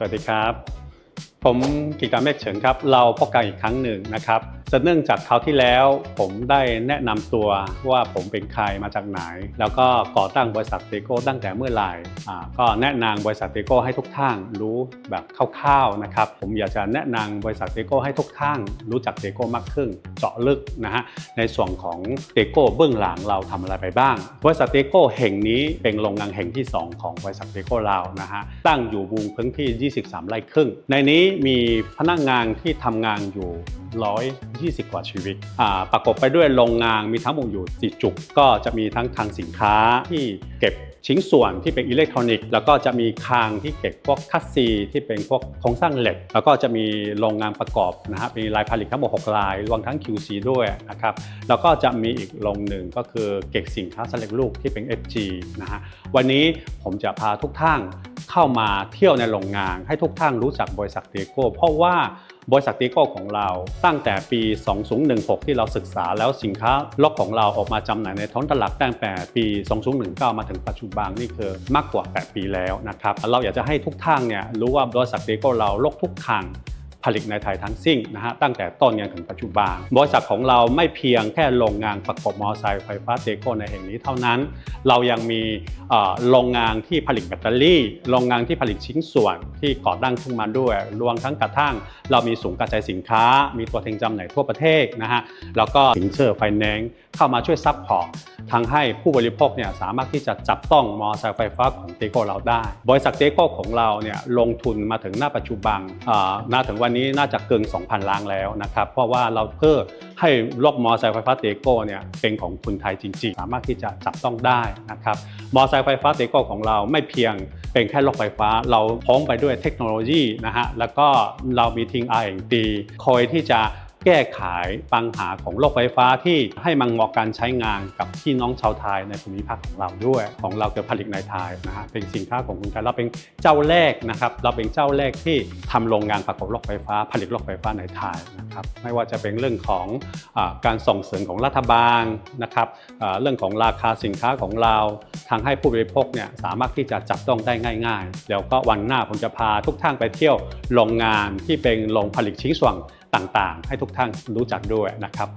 สวัสดีครับ ผมกิตาเมฆเฉินครับ เราพบกันอีกครั้งหนึ่งนะครับ เนื่องจากคราวที่แล้วผมได้แนะนำตัวว่าผมเป็นใครมาจากไหน แล้วก็ก่อตั้งบริษัทเตโก้ตั้งแต่เมื่อไหร่ก็แนะนำบริษัทเตโก้ให้ทุกท่านรู้แบบคร่าวๆนะครับผมอยากจะแนะนำบริษัทเตโก้ให้ทุกท่านรู้จักเตโก้มากขึ้น เจาะลึกนะฮะในส่วนของเตโก้เบื้องหลังเราทำอะไรไปบ้าง บริษัทเตโก้แห่งนี้เป็นโรงงานแห่งที่ 2 ของบริษัทเตโก้เรานะฮะตั้งอยู่บูงพื้นที่ 23 ไร่ครึ่งในนี้มีพนักงานที่ทำงานอยู่120 กว่าชีวิต ประกอบไปด้วยโรงงานมีทั้งหมดอยู่ 4 จุดก็จะมีทั้งคลังสินค้าที่เก็บชิ้นส่วนที่เป็นอิเล็กทรอนิกส์ แล้วก็จะมีคลังที่เก็บพวกคัสซีที่เป็นพวกโครงสร้างเหล็ก แล้วก็จะมีโรงงานประกอบนะฮะมีลายผลิตทั้งหมด6ลายรวมทั้ง QC ด้วยนะครับ แล้วก็จะมีอีกโรงหนึ่งก็คือเก็บสินค้าสำเร็จรูปที่เป็น FG นะฮะ วันนี้ผมจะพาทุกท่าน เข้ามาเที่ยวในโรงงาน ให้ทุกท่านรู้จักบริษัทเตโก้เพราะว่าบริษัทเตโก้ของเราตั้งแต่ปี 2016 ที่เราศึกษาแล้วสินค้าล็อกของเราออกมาจำหน่ายในท้องตลาดตั้งแต่ปี 2019 มาถึงปัจจุบันนี่คือมากกว่า 8 ปีแล้วนะครับ เราอยากจะให้ทุกท่านเนี่ยรู้ว่าบริษัทเตโก้เราลกทุกครั้ง ผลิตในไทยทั้งสิ้นนะฮะตั้งแต่ต้นยันถึงปัจจุบัน บริษัทของเราไม่เพียงแค่โรงงานประกอบมอเตอร์ไซค์ไฟฟ้าเตโกในแห่งนี้เท่านั้น เรายังมีโรงงานที่ผลิตแบตเตอรี่ โรงงานที่ผลิตชิ้นส่วนที่ก่อตั้งขึ้นมาด้วย รวมทั้งกระทั่ง เรามีศูนย์กระจายสินค้า มีตัวแทนจำหน่ายทั่วประเทศนะฮะแล้วก็สินเชื่อไฟแนนซ์เข้ามาช่วยซัพพอร์ตทางให้ผู้บริโภคเนี่ยสามารถที่จะจับต้องมอเตอร์ไซค์ไฟฟ้าของเตโกเราได้ บริษัทเตโกของเราเนี่ยลงทุนมาถึงหน้าปัจจุบันน่าถึงวันันนี้น่าจะเกิน 2,000 ล้างแล้วนะครับ เพราะว่าเราเพื่อให้รถมอเตอร์ไซค์ไฟฟ้าเตโก้เนี่ยเป็นของคนไทยจริง ๆ สามารถที่จะจับต้องได้นะครับ มอเตอร์ไซค์ไฟฟ้าเตโก้ของเราไม่เพียงเป็นแค่รถไฟฟ้า เราพ้องไปด้วยเทคโนโลยีนะฮะ แล้วก็เรามีทีม R&D คอยที่จะ แก้ไขปัญหาของโลกไฟฟ้าที่ให้มันเหมาะการใช้งานกับพี่น้องชาวไทยในภูมิภาคของเราด้วย ของเราเกิดผลิตในไทยนะฮะเป็นสินค้าของคนไทยเราเป็นเจ้าแรกนะครับ เราเป็นเจ้าแรกที่ทำโรงงานประกอบโลกไฟฟ้า ผลิตโลกไฟฟ้าในไทยนะครับไม่ว่าจะเป็นเรื่องของอการส่งเสริมของรัฐบาลนะครับเรื่องของราคาสินค้าของเราทางให้ผู้บริโภคเนี่ยสามารถที่จะจับต้องได้ง่ายๆเดี๋ยวก็วันหน้าผมจะพาทุกท่านไปเที่ยวโรงงานที่เป็นโรงผลิตชิ้นส่วน ต่างๆ ให้ทุกท่านรู้จักด้วยนะครับ